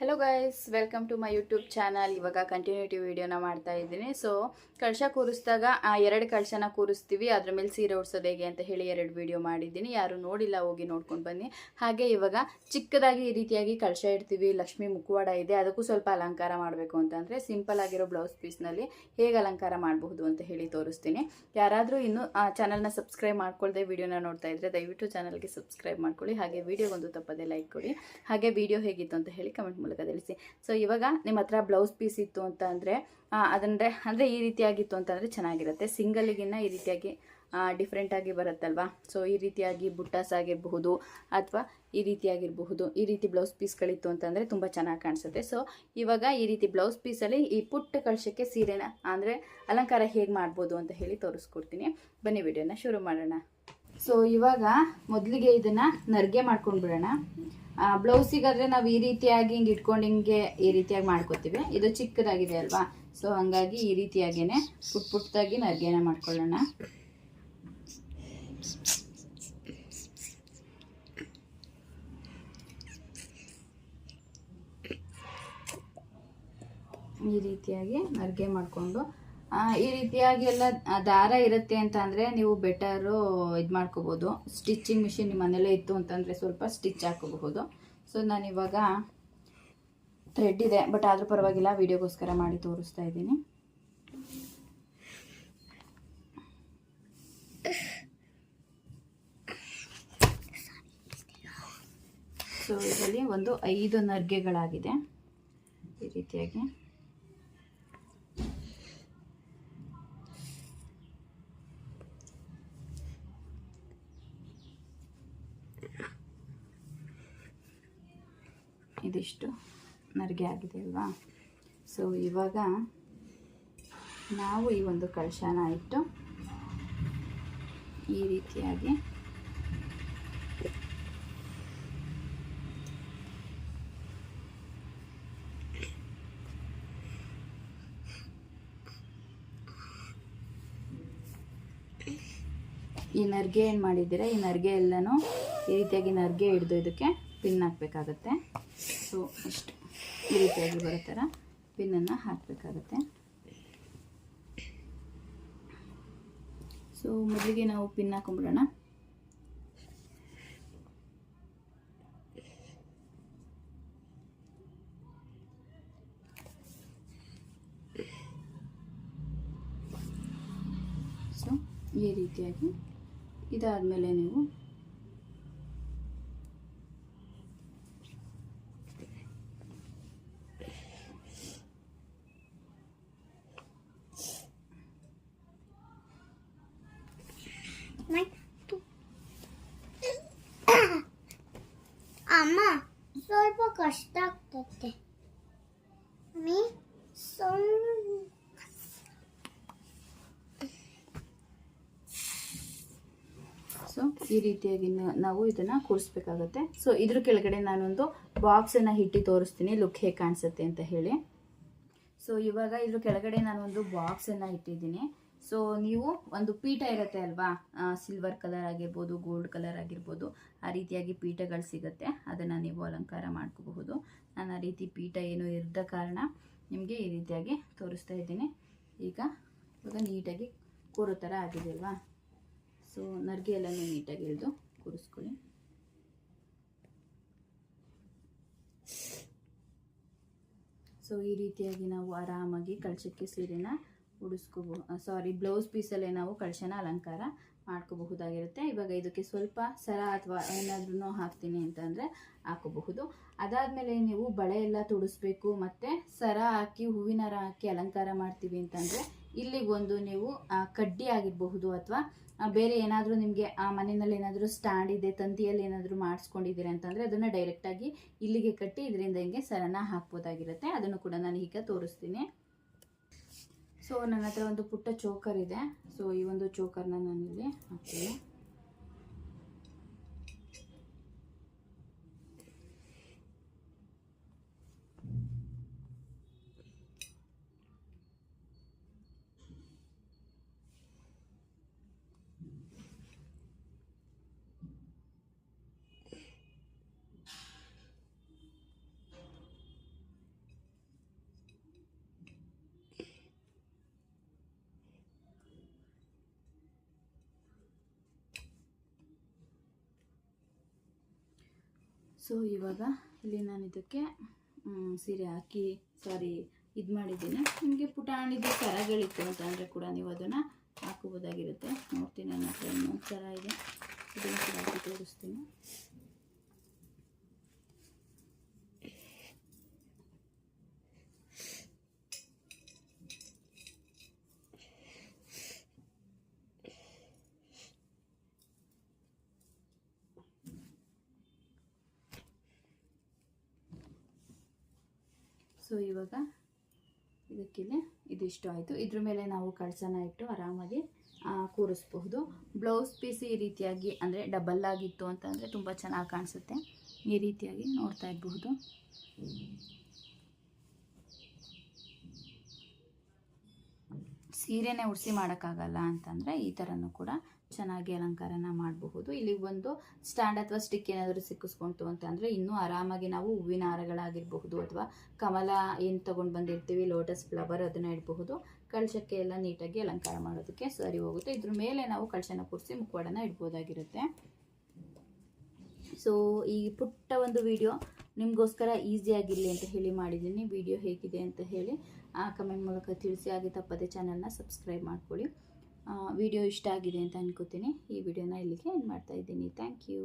Hello guys welcome to my YouTube channel ಇವಾಗ continuity ವೀಡಿಯೋನ ಮಾಡ್ತಾ ಇದ್ದೀನಿ. ಸೊ ಕಳಶ ಕೂರಿಸಿದಾಗ, ಆ ಎರಡು ಕಳಶನ ಕೂರಿಸ್ತೀವಿ. ಅದ್ರ ಮೇಲೆ ಸೀರೆ ಉಡ್ಸೋದು ಹೇಗೆ ಅಂತ ಹೇಳಿ ಎರಡು ವಿಡಿಯೋ ಮಾಡಿದ್ದೀನಿ. ಯಾರು ನೋಡಿಲ್ಲ, ಹೋಗಿ ನೋಡ್ಕೊಂಡು ಬನ್ನಿ. ಹಾಗೆ ಇವಾಗ ಚಿಕ್ಕದಾಗಿ ಈ ರೀತಿಯಾಗಿ ಕಳಶ ಇಡ್ತೀವಿ. ಲಕ್ಷ್ಮಿ ಮುಖವಾಡ ಇದೆ. ಅದಕ್ಕೂ ಸ್ವಲ್ಪ ಅಲಂಕಾರ ಮಾಡಬೇಕು ಅಂತಂದರೆ ಸಿಂಪಲ್ ಆಗಿರೋ ಬ್ಲೌಸ್ ಪೀಸ್ನಲ್ಲಿ ಹೇಗೆ ಅಲಂಕಾರ ಮಾಡಬಹುದು ಅಂತ ಹೇಳಿ ತೋರಿಸ್ತೀನಿ. ಯಾರಾದರೂ ಇನ್ನೂ, ಆ ಚಾನಲ್ನ ಸಬ್ಸ್ಕ್ರೈಬ್ ಮಾಡ್ಕೊಳ್ಳದೆ ವಿಡಿಯೋನ ನೋಡ್ತಾ ಇದ್ದರೆ ದಯವಿಟ್ಟು ಚಾನಲ್ಗೆ ಸಬ್ಸ್ಕ್ರೈಬ್ ಮಾಡ್ಕೊಳ್ಳಿ. ಹಾಗೆ ವಿಡಿಯೋಗೊಂದು ತಪ್ಪದೆ ಲೈಕ್ ಕೊಡಿ. ಹಾಗೆ ವಿಡಿಯೋ ಹೇಗಿತ್ತು ಅಂತ ಹೇಳಿ ಕಮೆಂಟ್ ಮೂಲಕ ತಿಳಿಸಿ. ಸೊ ಇವಾಗ ನಿಮ್ಮ ಹತ್ರ ಬ್ಲೌಸ್ ಪೀಸ್ ಇತ್ತು ಅಂತ ಅಂದರೆ ಅದಂದರೆ, ಅಂದರೆ ಈ ರೀತಿಯಾಗಿತ್ತು ಅಂತಂದರೆ ಚೆನ್ನಾಗಿರುತ್ತೆ. ಸಿಂಗಲ್ಗಿನ್ನ ಈ ರೀತಿಯಾಗಿ ಡಿಫ್ರೆಂಟಾಗಿ ಬರುತ್ತಲ್ವಾ? ಸೊ ಈ ರೀತಿಯಾಗಿ ಬುಟ್ಟಾಸ್ ಆಗಿರಬಹುದು ಅಥವಾ ಈ ರೀತಿಯಾಗಿರಬಹುದು. ಈ ರೀತಿ ಬ್ಲೌಸ್ ಪೀಸ್ಗಳಿತ್ತು ಅಂತಂದರೆ ತುಂಬ ಚೆನ್ನಾಗಿ ಕಾಣಿಸುತ್ತೆ. ಸೊ ಇವಾಗ ಈ ರೀತಿ ಬ್ಲೌಸ್ ಪೀಸಲ್ಲಿ ಈ ಪುಟ್ಟ ಕಳಶಕ್ಕೆ ಸೀರೆನ, ಅಂದರೆ ಅಲಂಕಾರ ಹೇಗೆ ಮಾಡ್ಬೋದು ಅಂತ ಹೇಳಿ ತೋರಿಸ್ಕೊಡ್ತೀನಿ. ಬನ್ನಿ, ವಿಡಿಯೋನ ಶುರು ಮಾಡೋಣ. ಸೊ ಇವಾಗ ಮೊದಲಿಗೆ ಇದನ್ನ ನರ್ಗೆ ಮಾಡ್ಕೊಂಡು ಬಿಡೋಣ. ಬ್ಲೌಸಿಗಾದ್ರೆ ನಾವು ಈ ರೀತಿಯಾಗಿ ಹಿಂಗೆ ಇಟ್ಕೊಂಡು ಹಿಂಗೆ ಈ ರೀತಿಯಾಗಿ ಮಾಡ್ಕೋತೀವಿ. ಇದು ಚಿಕ್ಕದಾಗಿದೆ ಅಲ್ವಾ? ಸೊ ಹಂಗಾಗಿ ಈ ರೀತಿಯಾಗೇನೆ ಪುಟ್ ಪುಟ್ಟದಾಗಿ ನರ್ಗೆನ ಮಾಡ್ಕೊಳ್ಳೋಣ. ಈ ರೀತಿಯಾಗಿ ನರ್ಗೆ ಮಾಡಿಕೊಂಡು ಈ ರೀತಿಯಾಗಿ ಎಲ್ಲ ದಾರ ಇರುತ್ತೆ ಅಂತ ಅಂದರೆ ನೀವು ಬೆಟರು ಇದು ಮಾಡ್ಕೋಬೋದು. ಸ್ಟಿಚಿಂಗ್ ಮಿಷಿನ್ ನಿಮ್ಮ ಮನೇಲೇ ಇತ್ತು ಅಂತಂದರೆ ಸ್ವಲ್ಪ ಸ್ಟಿಚ್ ಹಾಕೋಬಹುದು. ಸೊ ನಾನಿವಾಗ ಥ್ರೆಡ್ ಇದೆ ಬಟ್ ಆದರೂ ಪರವಾಗಿಲ್ಲ, ವಿಡಿಯೋಗೋಸ್ಕರ ಮಾಡಿ ತೋರಿಸ್ತಾ ಇದ್ದೀನಿ. ಸೊ ಇದರಲ್ಲಿ ಒಂದು ಐದು ನರ್ಗೆಗಳಾಗಿದೆ. ಈ ರೀತಿಯಾಗಿ. ಇದಿಷ್ಟು ನರ್ಗೆ ಆಗಿದೆ ಅಲ್ವಾ? ಸೊ ಇವಾಗ ನಾವು ಈ ಒಂದು ಕಳಶನ ಇಟ್ಟು ಈ ರೀತಿಯಾಗಿ ಈ ನರ್ಗೆ ಏನು ಮಾಡಿದ್ದೀರಾ? ಈ ನರ್ಗೆ ಎಲ್ಲನೂ ಈ ರೀತಿಯಾಗಿ ನರ್ಗೆ ಹಿಡಿದು ಇದಕ್ಕೆ ಪಿನ್ ಹಾಕಬೇಕಾಗತ್ತೆ. ಸೊ ಇಷ್ಟು ಈ ರೀತಿಯಾಗಿ ಬರೋ ಥರ ಪಿನ್ನನ್ನು ಹಾಕಬೇಕಾಗುತ್ತೆ. ಸೊ ಮೊದಲಿಗೆ ನಾವು ಪಿನ್ ಹಾಕೊಂಡ್ಬಿಡೋಣ. ಸೊ ಈ ರೀತಿಯಾಗಿ ಇದಾದಮೇಲೆ ನೀವು ಅಮ್ಮ ಸ್ವಲ್ಪ ಕಷ್ಟ ಆಗ್ತೈತೆ ಮೀ ಸೊ ಈ ರೀತಿಯಾಗಿ ನಾವು ಇದನ್ನು ಕೂರಿಸ್ಬೇಕಾಗತ್ತೆ. ಸೊ ಇದ್ರ ಕೆಳಗಡೆ ನಾನೊಂದು ಬಾಕ್ಸನ್ನು ಇಟ್ಟು ತೋರಿಸ್ತೀನಿ. ಲುಕ್ ಹೇಗೆ ಕಾಣಿಸುತ್ತೆ ಅಂತ ಹೇಳಿ. ಸೊ ಇವಾಗ ಇದ್ರ ಕೆಳಗಡೆ ನಾನೊಂದು ಬಾಕ್ಸನ್ನು ಇಟ್ಟಿದ್ದೀನಿ ಸೊ ನೀವು ಒಂದು ಪೀಠ ಇರುತ್ತೆ ಅಲ್ವಾ? ಸಿಲ್ವರ್ ಕಲರ್ ಆಗಿರ್ಬೋದು ಗೋಲ್ಡ್ ಕಲರ್ ಆಗಿರ್ಬೋದು, ಆ ರೀತಿಯಾಗಿ ಪೀಠಗಳು ಸಿಗುತ್ತೆ. ಅದನ್ನು ನೀವು ಅಲಂಕಾರ ಮಾಡ್ಕೋಬಹುದು. ನಾನು ಆ ರೀತಿ ಪೀಠ ಏನು ಇರದ ಕಾರಣ ನಿಮಗೆ ಈ ರೀತಿಯಾಗಿ ತೋರಿಸ್ತಾ ಇದ್ದೀನಿ. ಈಗ ಇವಾಗ ನೀಟಾಗಿ ಕೂರೋ ಥರ ಆಗಿದೆ ಅಲ್ವಾ? ಸೊ ನರ್ಗೆ ಎಲ್ಲನೂ ನೀಟಾಗಿ ಇಳಿದು ಕೂರಿಸ್ಕೊಳ್ಳಿ. ಸೊ ಈ ರೀತಿಯಾಗಿ ನಾವು ಆರಾಮಾಗಿ ಕಳಶಕ್ಕೆ ಸೀರೆನ ಉಡಿಸ್ಕೋಬಹುದು ಸಾರಿ ಬ್ಲೌಸ್ ಪೀಸಲ್ಲೇ ನಾವು ಕಳಶನ ಅಲಂಕಾರ ಮಾಡ್ಕೋಬಹುದಾಗಿರುತ್ತೆ. ಇವಾಗ ಇದಕ್ಕೆ ಸ್ವಲ್ಪ ಸರ ಅಥವಾ ಏನಾದ್ರೂ ಹಾಕ್ತೀನಿ ಅಂತಂದರೆ ಹಾಕೋಬಹುದು. ಅದಾದಮೇಲೆ ನೀವು ಬಳೆ ಎಲ್ಲ ತುಡಿಸ್ಬೇಕು, ಮತ್ತು ಸರ ಹಾಕಿ, ಹೂವಿನ ಹಾಕಿ ಅಲಂಕಾರ ಮಾಡ್ತೀವಿ ಅಂತಂದರೆ ಇಲ್ಲಿಗೊಂದು ನೀವು ಕಡ್ಡಿ ಆಗಿರಬಹುದು ಅಥವಾ ಬೇರೆ ಏನಾದರೂ ನಿಮಗೆ ಆ ಮನೆಯಲ್ಲಿ ಏನಾದರೂ ಸ್ಟ್ಯಾಂಡ್ ಇದೆ, ತಂತಿಯಲ್ಲಿ ಏನಾದರೂ ಮಾಡಿಸ್ಕೊಂಡಿದ್ದೀರಿ ಅಂತಂದರೆ ಅದನ್ನು ಡೈರೆಕ್ಟಾಗಿ ಇಲ್ಲಿಗೆ ಕಟ್ಟಿ ಇದರಿಂದ ಹಿಂಗೆ ಸರನ ಹಾಕ್ಬೋದಾಗಿರುತ್ತೆ. ಅದನ್ನು ಕೂಡ ನಾನು ಈಗ ತೋರಿಸ್ತೀನಿ. ಸೊ ನನ್ನ ಹತ್ರ ಒಂದು ಪುಟ್ಟ ಚೋಕರ್ ಇದೆ. ಸೊ ಈ ಒಂದು ಚೋಕರ್ನ ನಾನಿಲ್ಲಿ ಹಾಕ್ತೀನಿ. ಸೊ ಇವಾಗ ಇಲ್ಲಿ ನಾನು ಇದಕ್ಕೆ ಸೀರೆ ಹಾಕಿ ಸಾರಿ ಇದು ಮಾಡಿದ್ದೀನಿ. ನಿಮಗೆ ಪುಟಾಣಿದು ಸರಗಳಿತ್ತು ಅಂತ ಅಂದರೆ ಕೂಡ ನೀವು ಅದನ್ನು ಹಾಕೋಬೋದಾಗಿರುತ್ತೆ ನೋಡ್ತೀನಿ ನನ್ನ ಹತ್ರ ಇನ್ನೊಂದು ಸರ ಇದೆ. ಇದನ್ನು ತೋರಿಸ್ತೀನಿ. ಸೊ, ಇವಾಗ ಇದಕ್ಕಿಲ್ಲಿ ಇದಿಷ್ಟು ಆಯಿತು. ಇದ್ರ ಮೇಲೆ ನಾವು ಕಳಸನ ಇಟ್ಟು ಆರಾಮಾಗಿ ಕೂರಿಸ್ಬಹುದು. ಬ್ಲೌಸ್ ಪೀಸ್ ಈ ರೀತಿಯಾಗಿ ಅಂದರೆ ಡಬಲ್ ಆಗಿತ್ತು ಅಂತಂದರೆ ತುಂಬ ಚೆನ್ನಾಗಿ ಕಾಣಿಸುತ್ತೆ. ಈ ರೀತಿಯಾಗಿ ನೋಡ್ತಾ ಇರಬಹುದು. ಸೀರೆನೇ ಉಡಿಸಿ ಮಾಡೋಕ್ಕಾಗಲ್ಲ ಅಂತಂದರೆ ಈ ಥರನೂ ಕೂಡ ಚೆನ್ನಾಗಿ ಅಲಂಕಾರನ ಮಾಡಬಹುದು. ಇಲ್ಲಿ ಒಂದು ಸ್ಟ್ಯಾಂಡ್ ಅಥವಾ ಸ್ಟಿಕ್ ಏನಾದರೂ ಸಿಕ್ಕಿಸ್ಕೊಂತು ಅಂತಂದರೆ ಇನ್ನೂ ಆರಾಮಾಗಿ ನಾವು ಹೂವಿನ ಹಾರಗಳಾಗಿರಬಹುದು ಅಥವಾ ಕಮಲ ಏನು ತೊಗೊಂಡು ಬಂದಿರ್ತೀವಿ ಲೋಟಸ್ ಫ್ಲವರ್ ಅದನ್ನು ಇಡಬಹುದು. ಕಳಶಕ್ಕೆ ಎಲ್ಲ ನೀಟಾಗಿ ಅಲಂಕಾರ ಮಾಡೋದಕ್ಕೆ ಸರಿ ಹೋಗುತ್ತೆ. ಇದ್ರ ಮೇಲೆ ನಾವು ಕಳಶನ ಕೂರಿಸಿ ಮುಖವಾಡನ ಇಡ್ಬೋದಾಗಿರುತ್ತೆ. ಸೊ ಈ ಪುಟ್ಟ ಒಂದು ವಿಡಿಯೋ ನಿಮಗೋಸ್ಕರ ಈಸಿಯಾಗಿರಲಿ ಅಂತ ಹೇಳಿ ಮಾಡಿದ್ದೀನಿ. ವಿಡಿಯೋ ಹೇಗಿದೆ ಅಂತ ಹೇಳಿ ಆ ಕಮೆಂಟ್ ಮೂಲಕ ತಿಳಿಸಿ. ಹಾಗೆ ತಪ್ಪದೆ ಚಾನಲ್ನ ಸಬ್ಸ್ಕ್ರೈಬ್ ಮಾಡ್ಕೊಳ್ಳಿ. ವಿಡಿಯೋ ಇಷ್ಟ ಆಗಿದೆ ಅಂತ ಅನ್ಕೋತೀನಿ. ಈ ವಿಡಿಯೋನ ಇಲ್ಲಿಗೆ ಏನು ಮಾಡ್ತಾ ಇದ್ದೀನಿ. Thank you